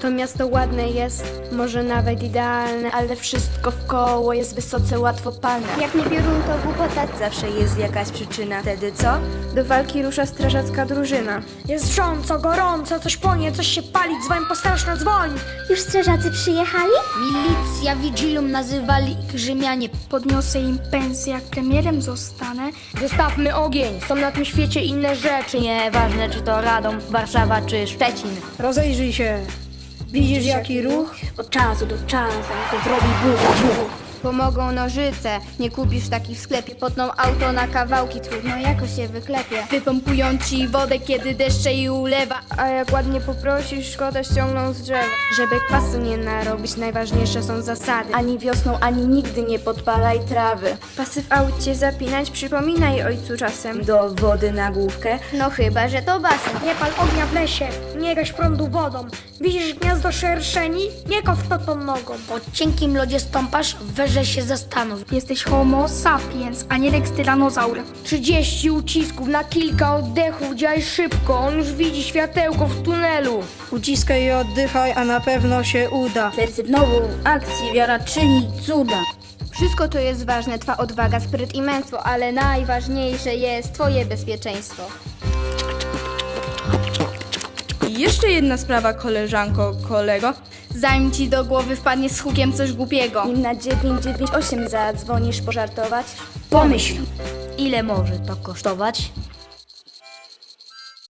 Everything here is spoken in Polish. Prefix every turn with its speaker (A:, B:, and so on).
A: To miasto ładne jest, może nawet idealne, ale wszystko wkoło jest wysoce łatwopalne.
B: Jak nie piorun, to głupota.
C: Zawsze jest jakaś przyczyna. Wtedy co?
A: Do walki rusza strażacka drużyna.
D: Jest wrząco, gorąco, coś płonie, coś się pali, dzwoń po straszno dzwoń.
B: Już strażacy przyjechali?
E: Milicja Vigilum nazywali ich Rzymianie.
D: Podniosę im pensję, jak premierem zostanę.
A: Zostawmy ogień, są na tym świecie inne rzeczy.
E: Nieważne czy to Radom, Warszawa czy Szczecin.
D: Rozejrzyj się. Widzisz jaki ruch?
B: Od czasu do czasu to zrobi buch, buch.
A: Pomogą nożyce, nie kupisz takich w sklepie, potną auto na kawałki trudno.
B: No jakoś się wyklepie.
A: Wypompują ci wodę, kiedy deszcze i ulewa. A jak ładnie poprosisz, szkoda ściągną z drzewa. Żeby kwasu nie narobić, najważniejsze są zasady. Ani wiosną, ani nigdy nie podpalaj trawy. Pasy w aucie zapinać, przypominaj ojcu czasem.
C: Do wody na główkę.
B: No chyba, że to basen.
D: Nie pal ognia w lesie, nie gaś prądu wodą. Widzisz gniazdo szerszeni? Nie kow to tą nogą.
E: Po cienkim lodzie stąpasz, weże się zastanów.
D: Jesteś homo sapiens, a nie rex tyranozaur.
A: 30 ucisków na kilka oddechów, działaj szybko, on już widzi światełko w tunelu.
F: Uciskaj i oddychaj, a na pewno się uda.
B: Serce w nową akcji, wiara czyni cuda.
A: Wszystko to jest ważne, twa odwaga, spryt i męstwo, ale najważniejsze jest twoje bezpieczeństwo.
G: Jeszcze jedna sprawa, koleżanko, kolego.
A: Zanim ci do głowy wpadnie z hukiem coś głupiego.
B: Nim na 998 zadzwonisz pożartować,
E: Pomyśl, ile może to kosztować?